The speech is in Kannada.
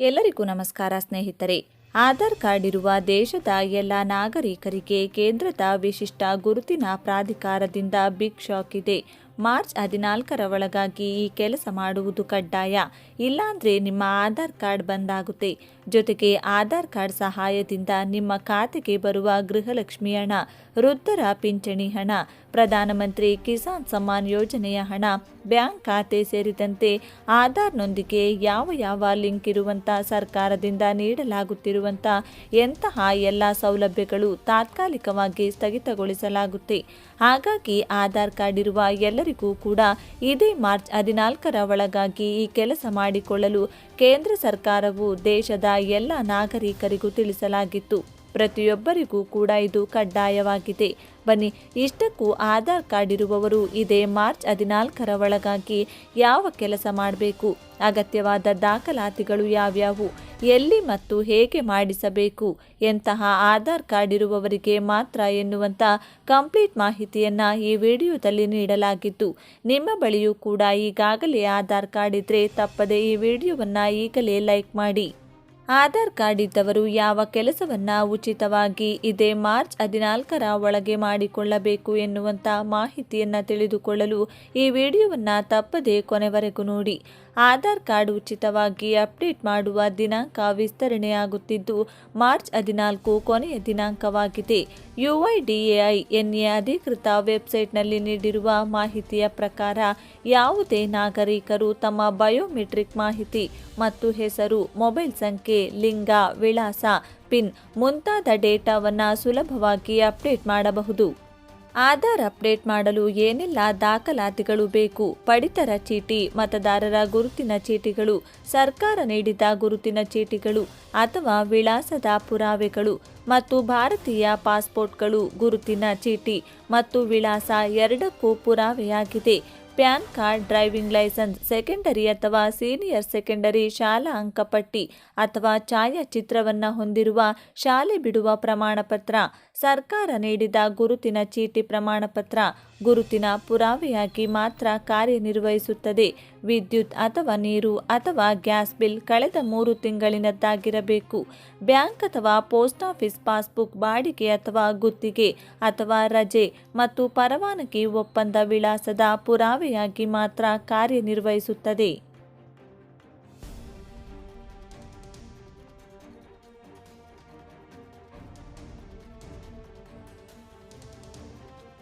ಎಲ್ಲರಿಗೂ ನಮಸ್ಕಾರ ಸ್ನೇಹಿತರೆ. ಆಧಾರ್ ಕಾರ್ಡ್ ಇರುವ ದೇಶದ ಎಲ್ಲ ನಾಗರಿಕರಿಗೆ ಕೇಂದ್ರದ ವಿಶಿಷ್ಟ ಗುರುತಿನ ಪ್ರಾಧಿಕಾರದಿಂದ ಬಿಗ್ ಶಾಕ್ ಇದೆ ಮಾರ್ಚ್ ಹದಿನಾಲ್ಕರ ಒಳಗಾಗಿ ಈ ಕೆಲಸ ಮಾಡುವುದು ಕಡ್ಡಾಯ. ಇಲ್ಲಾಂದ್ರೆ ನಿಮ್ಮ ಆಧಾರ್ ಕಾರ್ಡ್ ಬಂದಾಗುತ್ತೆ. ಜೊತೆಗೆ ಆಧಾರ್ ಕಾರ್ಡ್ ಸಹಾಯದಿಂದ ನಿಮ್ಮ ಖಾತೆಗೆ ಬರುವ ಗೃಹಲಕ್ಷ್ಮಿ ಹಣ, ವೃದ್ಧರ ಪಿಂಚಣಿ ಹಣ, ಪ್ರಧಾನಮಂತ್ರಿ ಕಿಸಾನ್ ಸಮ್ಮಾನ್ ಯೋಜನೆಯ ಹಣ, ಬ್ಯಾಂಕ್ ಖಾತೆ ಸೇರಿದಂತೆ ಆಧಾರ್ನೊಂದಿಗೆ ಯಾವ ಯಾವ ಲಿಂಕ್ ಇರುವಂಥ ಸರ್ಕಾರದಿಂದ ನೀಡಲಾಗುತ್ತಿರುವಂಥ ಎಂತಹ ಎಲ್ಲ ಸೌಲಭ್ಯಗಳು ತಾತ್ಕಾಲಿಕವಾಗಿ ಸ್ಥಗಿತಗೊಳಿಸಲಾಗುತ್ತೆ. ಹಾಗಾಗಿ ಆಧಾರ್ ಕಾರ್ಡ್ ಇರುವ ಎಲ್ಲರಿಗೂ ಕೂಡ ಇದೇ ಮಾರ್ಚ್ ಹದಿನಾಲ್ಕರ ಒಳಗಾಗಿ ಈ ಕೆಲಸ ಮಾಡಿಕೊಳ್ಳಲು ಕೇಂದ್ರ ಸರ್ಕಾರವು ದೇಶದ ಎಲ್ಲ ನಾಗರಿಕರಿಗೂ ತಿಳಿಸಲಾಗಿತ್ತು. ಪ್ರತಿಯೊಬ್ಬರಿಗೂ ಕೂಡ ಇದು ಕಡ್ಡಾಯವಾಗಿದೆ. ಬನ್ನಿ, ಇಷ್ಟಕ್ಕೂ ಆಧಾರ್ ಕಾರ್ಡ್ ಇರುವವರು ಇದೇ ಮಾರ್ಚ್ ಹದಿನಾಲ್ಕರ ಒಳಗಾಗಿ ಯಾವ ಕೆಲಸ ಮಾಡಬೇಕು? ಅಗತ್ಯವಾದ ದಾಖಲಾತಿಗಳು ಯಾವ್ಯಾವು? ಎಲ್ಲಿ ಮತ್ತು ಹೇಗೆ ಮಾಡಿಸಬೇಕು? ಎಂತಹ ಆಧಾರ್ ಕಾರ್ಡ್ ಇರುವವರಿಗೆ ಮಾತ್ರ ಎನ್ನುವಂಥ ಕಂಪ್ಲೀಟ್ ಮಾಹಿತಿಯನ್ನು ಈ ವಿಡಿಯೋದಲ್ಲಿ ನೀಡಲಾಗಿತ್ತು ನಿಮ್ಮ ಬಳಿಯೂ ಕೂಡ ಈಗಾಗಲೇ ಆಧಾರ್ ಕಾರ್ಡ್ ಇದ್ದರೆ ತಪ್ಪದೆ ಈ ವಿಡಿಯೋವನ್ನು ಈಗಲೇ ಲೈಕ್ ಮಾಡಿ. ಆಧಾರ್ ಕಾರ್ಡ್ ಇದ್ದವರು ಯಾವ ಕೆಲಸವನ್ನ ಉಚಿತವಾಗಿ ಇದೇ ಮಾರ್ಚ್ ಹದಿನಾಲ್ಕರ ಒಳಗೆ ಮಾಡಿಕೊಳ್ಳಬೇಕು ಎನ್ನುವಂಥ ಮಾಹಿತಿಯನ್ನು ತಿಳಿದುಕೊಳ್ಳಲು ಈ ವಿಡಿಯೋವನ್ನು ತಪ್ಪದೆ ಕೊನೆವರೆಗೂ ನೋಡಿ. ಆಧಾರ್ ಕಾರ್ಡ್ ಉಚಿತವಾಗಿ ಅಪ್ಡೇಟ್ ಮಾಡುವ ದಿನಾಂಕ ವಿಸ್ತರಣೆಯಾಗುತ್ತಿದ್ದು, ಮಾರ್ಚ್ ಹದಿನಾಲ್ಕು ಕೊನೆಯ ದಿನಾಂಕವಾಗಿದೆ. ಯುಐಡಿಎಐ ಎನ್ಎ ಅಧಿಕೃತ ವೆಬ್ಸೈಟ್ನಲ್ಲಿ ನೀಡಿರುವ ಮಾಹಿತಿಯ ಪ್ರಕಾರ, ಯಾವುದೇ ನಾಗರಿಕರು ತಮ್ಮ ಬಯೋಮೆಟ್ರಿಕ್ ಮಾಹಿತಿ ಮತ್ತು ಹೆಸರು, ಮೊಬೈಲ್ ಸಂಖ್ಯೆ, ಲಿಂಗ, ವಿಳಾಸ, ಪಿನ್ ಮುಂತಾದ ಡೇಟಾವನ್ನು ಸುಲಭವಾಗಿ ಅಪ್ಡೇಟ್ ಮಾಡಬಹುದು. ಆಧಾರ್ ಅಪ್ಡೇಟ್ ಮಾಡಲು ಏನೆಲ್ಲ ದಾಖಲಾತಿಗಳು ಬೇಕು? ಪಡಿತರ ಚೀಟಿ, ಮತದಾರರ ಗುರುತಿನ ಚೀಟಿಗಳು, ಸರ್ಕಾರ ನೀಡಿದ ಗುರುತಿನ ಚೀಟಿಗಳು ಅಥವಾ ವಿಳಾಸದ ಪುರಾವೆಗಳು ಮತ್ತು ಭಾರತೀಯ ಪಾಸ್ಪೋರ್ಟ್ಗಳು ಗುರುತಿನ ಚೀಟಿ ಮತ್ತು ವಿಳಾಸ ಎರಡಕ್ಕೂ ಪುರಾವೆಯಾಗಿದೆ. PAN card driving licence, secondary ಅಥವಾ ಸೀನಿಯರ್ ಸೆಕೆಂಡರಿ ಶಾಲಾ ಅಂಕಪಟ್ಟಿ ಅಥವಾ ಛಾಯಾಚಿತ್ರವನ್ನು ಹೊಂದಿರುವ ಶಾಲೆ ಬಿಡುವ ಪ್ರಮಾಣಪತ್ರ, ಸರ್ಕಾರ ನೀಡಿದ ಗುರುತಿನ ಚೀಟಿ ಪ್ರಮಾಣಪತ್ರ, ಗುರುತಿನ ಪುರಾವೆಯಾಗಿ ಮಾತ್ರ ಕಾರ್ಯನಿರ್ವಹಿಸುತ್ತದೆ. ವಿದ್ಯುತ್ ಅಥವಾ ನೀರು ಅಥವಾ ಗ್ಯಾಸ್ ಬಿಲ್ ಕಳೆದ ಮೂರು ತಿಂಗಳಿನದ್ದಾಗಿರಬೇಕು. ಬ್ಯಾಂಕ್ ಅಥವಾ ಪೋಸ್ಟ್ ಆಫೀಸ್ ಪಾಸ್ಬುಕ್ ಬಾಡಿಗೆ ಅಥವಾ ಗುತ್ತಿಗೆ ಅಥವಾ ರಜೆ ಮತ್ತು ಪರವಾನಗಿ ಒಪ್ಪಂದ ವಿಳಾಸದ ಪುರಾವೆಯಾಗಿ ಮಾತ್ರ ಕಾರ್ಯನಿರ್ವಹಿಸುತ್ತದೆ.